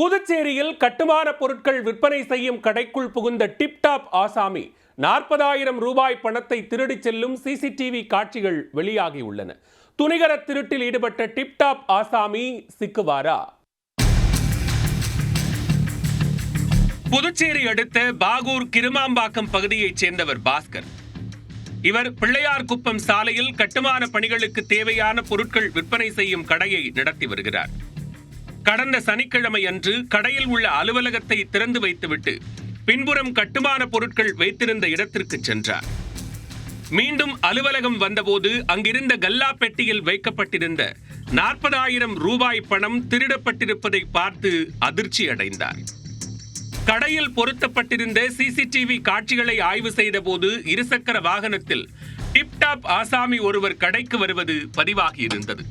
புதுச்சேரியில் கட்டுமான பொருட்கள் விற்பனை செய்யும் கடைக்குள் புகுந்த டிப்டாப் ஆசாமி. நாற்பதாயிரம் ரூபாய் பணத்தை திருடிச் செல்லும் சிசிடிவி காட்சிகள் வெளியாகியுள்ளன. துணிகர திருட்டில் ஈடுபட்ட டிப்டாப் ஆசாமி சிக்குவாரா? புதுச்சேரி அடுத்த பாகூர் கிருமாம்பாக்கம் பகுதியைச் சேர்ந்தவர் பாஸ்கர். இவர் பிள்ளையார் குப்பம் சாலையில் கட்டுமான பணிகளுக்கு தேவையான பொருட்கள் விற்பனை செய்யும் கடையை நடத்தி வருகிறார். கடந்த சனிக்கிழமை அன்று கடையில் உள்ள அலுவலகத்தை திறந்து வைத்துவிட்டு பின்புறம் கட்டுமான பொருட்கள் வைத்திருந்த இடத்திற்கு சென்றார். மீண்டும் அலுவலகம் வந்தபோது அங்கிருந்த கல்லா பெட்டியில் வைக்கப்பட்டிருந்த நாற்பதாயிரம் ரூபாய் பணம் திருடப்பட்டிருப்பதை பார்த்து அதிர்ச்சி அடைந்தார். கடையில் பொருத்தப்பட்டிருந்த சிசிடிவி காட்சிகளை ஆய்வு செய்தபோது இருசக்கர வாகனத்தில் டிப்டாப் ஆசாமி ஒருவர் கடைக்கு வருவது பதிவாகியிருந்தது.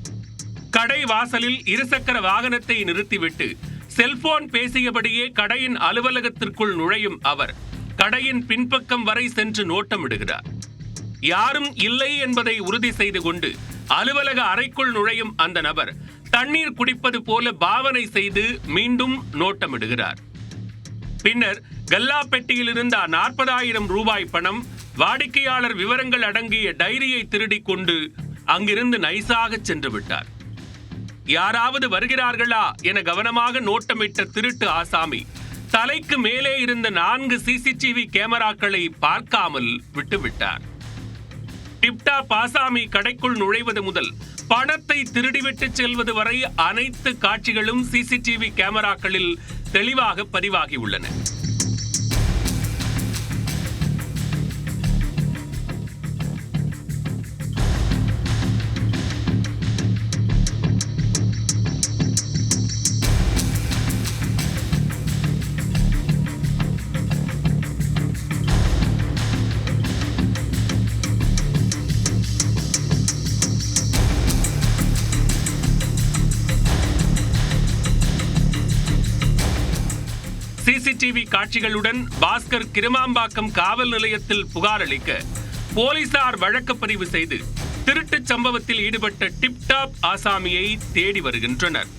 கடை வாசலில் இருசக்கர வாகனத்தை நிறுத்திவிட்டு செல்போன் பேசியபடியே கடையின் அலுவலகத்திற்குள் நுழையும் அவர் கடையின் பின்பக்கம் வரை சென்று நோட்டமிடுகிறார். யாரும் இல்லை என்பதை உறுதி செய்து கொண்டு அலுவலக அறைக்குள் நுழையும் அந்த நபர் தண்ணீர் குடிப்பது போல பாவனை செய்து மீண்டும் நோட்டமிடுகிறார். பின்னர் கல்லா பெட்டியில் இருந்த நாற்பதாயிரம் ரூபாய் பணம் வாடிக்கையாளர் விவரங்கள் அடங்கிய டைரியை திருடிக் கொண்டு அங்கிருந்து நைசாக சென்று விட்டார். யாராவது வருகிறார்களா? என கவனமாக நோட்டமிட்ட திருட்டு ஆசாமி தலைக்கு மேலே இருந்த நான்கு சிசிடிவி கேமராக்களை பார்க்காமல் விட்டுவிட்டார். டிப்டாப் ஆசாமி கடைக்குள் நுழைவது முதல் பணத்தை திருடிவிட்டு செல்வது வரை அனைத்து காட்சிகளும் சிசிடிவி கேமராக்களில் தெளிவாக பதிவாகியுள்ளன சிசிடிவி காட்சிகளுடன் பாஸ்கர் கிருமாம்பாக்கம் காவல் நிலையத்தில் புகார் அளிக்க போலீசார் வழக்கு பதிவு செய்து திருட்டுச் சம்பவத்தில் ஈடுபட்ட டிப்டாப் ஆசாமியை தேடி வருகின்றனர்.